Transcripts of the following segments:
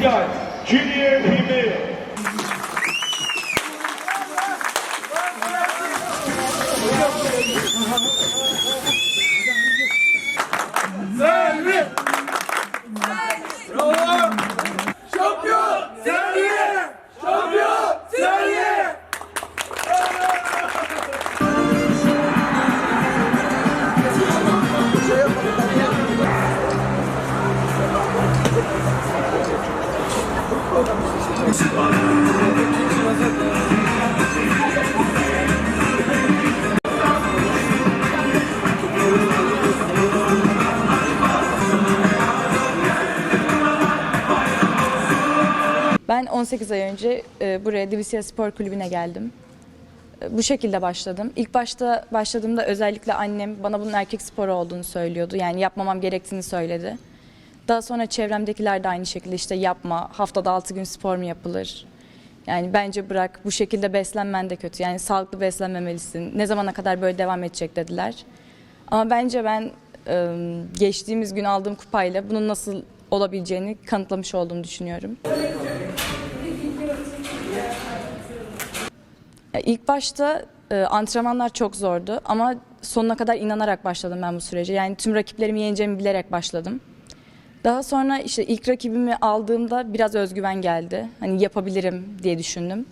guys, Junior P. Ben 18 ay önce e, buraya Divisiya Spor Kulübü'ne geldim. E, Bu şekilde başladım. İlk başta başladığımda özellikle annem bana bunun erkek sporu olduğunu söylüyordu. Yani yapmamam gerektiğini söyledi. Daha sonra çevremdekiler de aynı şekilde işte yapma, haftada 6 gün spor mu yapılır? Yani bence bırak, bu şekilde beslenmen de kötü. Yani sağlıklı beslenmemelisin. Ne zamana kadar böyle devam edecek dediler. Ama bence ben e, geçtiğimiz gün aldığım kupayla bunun nasıl olabileceğini kanıtlamış olduğumu düşünüyorum. İlk başta e, antrenmanlar çok zordu ama sonuna kadar inanarak başladım ben bu sürece. Yani tüm rakiplerimi yeneceğimi bilerek başladım. Daha sonra işte ilk rakibimi aldığımda biraz özgüven geldi. Hani yapabilirim diye düşündüm.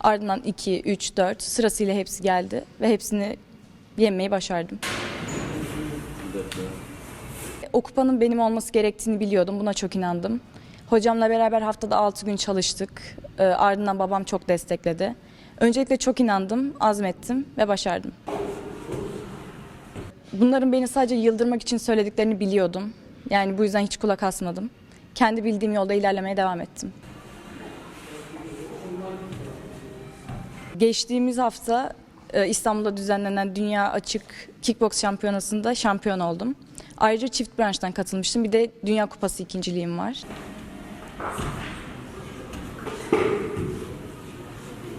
Ardından 2, 3, 4 sırasıyla hepsi geldi ve hepsini yenmeyi başardım. O kupanın benim olması gerektiğini biliyordum. Buna çok inandım. Hocamla beraber haftada 6 gün çalıştık. Ee, ardından babam çok destekledi. Öncelikle çok inandım, azmettim ve başardım. Bunların beni sadece yıldırmak için söylediklerini biliyordum. Yani bu yüzden hiç kulak asmadım. Kendi bildiğim yolda ilerlemeye devam ettim. Geçtiğimiz hafta e, İstanbul'da düzenlenen Dünya Açık Kickbox Şampiyonası'nda şampiyon oldum. Ayrıca çift branştan katılmıştım. Bir de Dünya Kupası ikinciliğim var.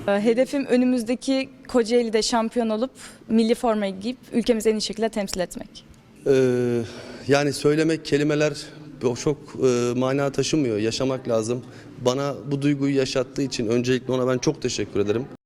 E, Hedefim önümüzdeki Kocaeli'de şampiyon olup milli formayı giyip ülkemizi en iyi şekilde temsil etmek. Ee, yani söylemek kelimeler çok e, mana taşımıyor. Yaşamak lazım. Bana bu duyguyu yaşattığı için öncelikle ona ben çok teşekkür ederim.